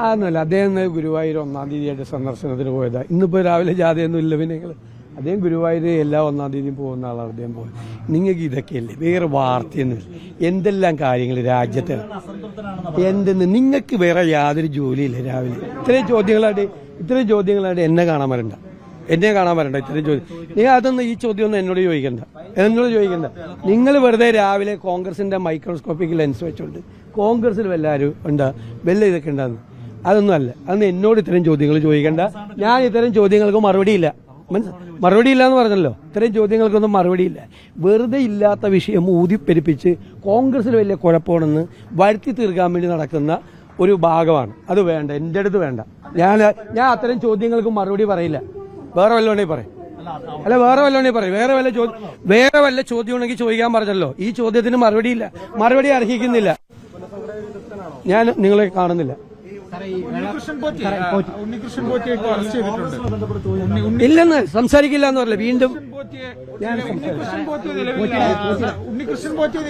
അതൊന്നുമല്ല അദ്ദേഹം ഗുരുവായൂർ ഒന്നാം തീയതിയായിട്ട് സന്ദർശനത്തിന് പോയതാ. ഇന്നിപ്പോ രാവിലെ ജാഥയൊന്നും ഇല്ല പിന്നെ നിങ്ങൾ അദ്ദേഹം ഗുരുവായൂർ എല്ലാ ഒന്നാം തീയതിയും പോകുന്ന ആളാണ് അദ്ദേഹം പോയത്. നിങ്ങൾക്ക് ഇതൊക്കെയല്ലേ? വേറെ വാർത്തയൊന്നുമില്ല എന്തെല്ലാം കാര്യങ്ങൾ രാജ്യത്ത്? എന്തെന്ന്? നിങ്ങൾക്ക് വേറെ യാതൊരു ജോലിയില്ല രാവിലെ. ഇത്രയും ചോദ്യങ്ങളായിട്ട് ഇത്രയും ചോദ്യങ്ങളായിട്ട് എന്നെ കാണാൻ വരണ്ട. എന്നെ കാണാൻ വരണ്ട ഇത്രയും ചോദ്യം. നിങ്ങൾ അതൊന്നും ഈ ചോദ്യമൊന്നും എന്നോട് ചോദിക്കണ്ട. എന്നോട് ചോദിക്കണ്ട. നിങ്ങൾ വെറുതെ രാവിലെ കോൺഗ്രസിന്റെ മൈക്രോസ്കോപ്പിക് ലെൻസ് വെച്ചോണ്ട് കോൺഗ്രസിൽ വല്ലാരും ഉണ്ട് വല്ല ഇതൊക്കെ ഉണ്ടാകുന്നു അതൊന്നും അല്ല. അന്ന് എന്നോട് ഇത്തരം ചോദ്യങ്ങൾ ചോദിക്കണ്ട. ഞാൻ ഇത്തരം ചോദ്യങ്ങൾക്ക് മറുപടിയില്ല മറുപടി ഇല്ല എന്ന് പറഞ്ഞല്ലോ. ഇത്തരം ചോദ്യങ്ങൾക്കൊന്നും മറുപടിയില്ല വെറുതെ ഇല്ലാത്ത വിഷയം ഊതിപ്പെരിപ്പിച്ച് കോൺഗ്രസിൽ വലിയ കുഴപ്പമാണെന്ന് വരുത്തി തീർക്കാൻ വേണ്ടി നടക്കുന്ന ഒരു ഭാഗമാണ്. അത് വേണ്ട. എന്റെ അടുത്ത് വേണ്ട. ഞാൻ ഞാൻ അത്തരം ചോദ്യങ്ങൾക്ക് മറുപടി പറയില്ല. വേറെ വല്ലോണ്ടെങ്കിൽ പറയും. അല്ല വേറെ വല്ലോണ്ടെങ്കിൽ പറയും. വേറെ വല്ല ചോദ്യം വേറെ വല്ല ചോദ്യം ഉണ്ടെങ്കിൽ ചോദിക്കാൻ പറഞ്ഞല്ലോ. ഈ ചോദ്യത്തിന് മറുപടി ഇല്ല. മറുപടി അർഹിക്കുന്നില്ല. ഞാൻ നിങ്ങളെ കാണുന്നില്ല. ഇല്ലെന്ന് സംസാരിക്കില്ല എന്ന് പറഞ്ഞില്ല? വീണ്ടും ഉണ്ണികൃഷ്ണൻ പോറ്റിയെ